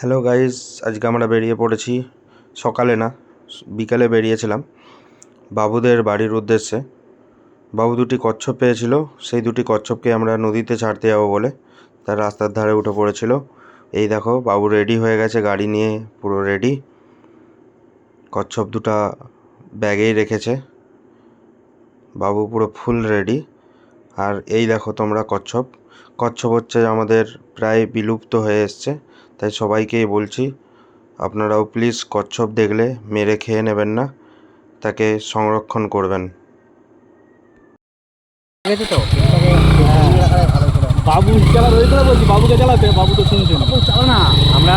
Hello guys, আজকে আমরা বেরিয়ে পড়েছি। সকালে না, বিকালে বেরিয়েছিলাম। বাবুদের বাড়ির উদ্দেশ্যে। বাবু দুটি কচ্ছপ পেয়েছিল, সেই দুটি কচ্ছপকে আমরা নদীতে ছাড়তে যাব বলে তার রাস্তার ধারে উঠে পড়েছিল। এই দেখো, বাবু রেডি হয়ে গেছে, গাড়ি নিয়ে পুরো রেডি কচ্ছপ দুটা ব্যাগেই রেখেছে। বাবু পুরো ফুল রেডি আর এই দেখো তোমরা কচ্ছপ। কচ্ছপ হচ্ছে আমাদের প্রায় বিলুপ্ত হয়ে এসছে তাই সবাইকেই বলছি আপনারাও প্লিজ কচ্ছপ দেখলে মেরে খেয়ে নেবেন না তাকে সংরক্ষণ করবেন। বাবু চালা রয়েছে বলছি বাবুকে চালাতে বাবু তো শুনছে না। চালা না। আমরা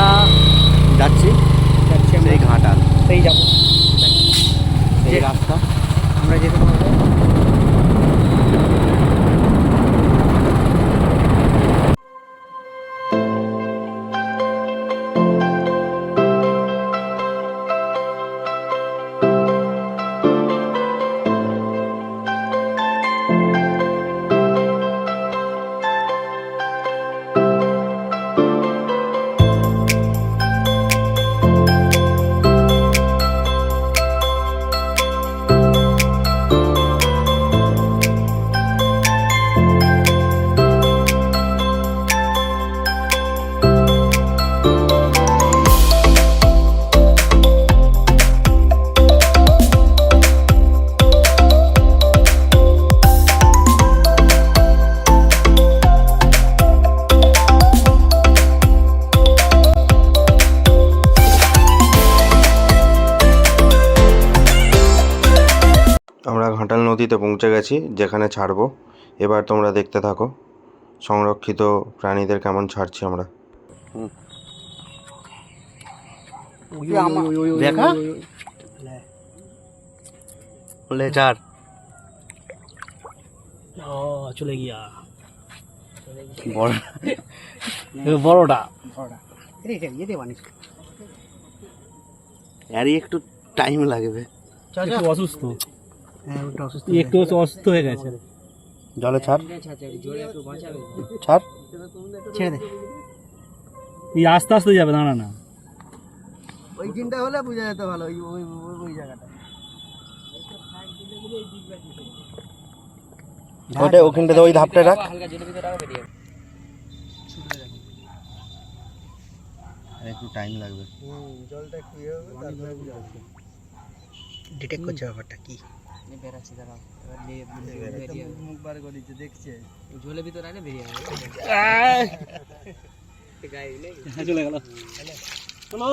যাচ্ছি যাচ্ছি আমরা। সেই ঘাটা সেই যাব। সেই রাস্তা। আমরা যেতে পারব। ঘাটাল নদীতে পৌঁছে গেছি যেখানে ছাড়বো। এবার তোমরা দেখতে থাকো সংরক্ষিত প্রাণীদের কেমন ছাড়ছি আমরা। দেখা? চলে গিয়া। বড়টা। একটু টাইম লাগবে। অসুস্থ। একটু অসুস্থ হয়ে গেছে। জলে ছাড়। ছাড়। ছেড়ে দে। এই আস্তে আস্তে যাবে দাঁড়া না। ওই দিনটা হলে বোঝা যেত ভালো ওই ওই ওই- ওই জায়গাটা। ওটা ওখানটাতে ওই ধাপটা রাখ। আর একটু টাইম লাগবে। জলটা কি হবে তারপরে বুঝা যাবে। ডিটেক্ট করছে ব্যাপারটা কি? একটা মুখ মুখ বার করেছে দেখছে? হ্যাঁ, চলে গেল। চলো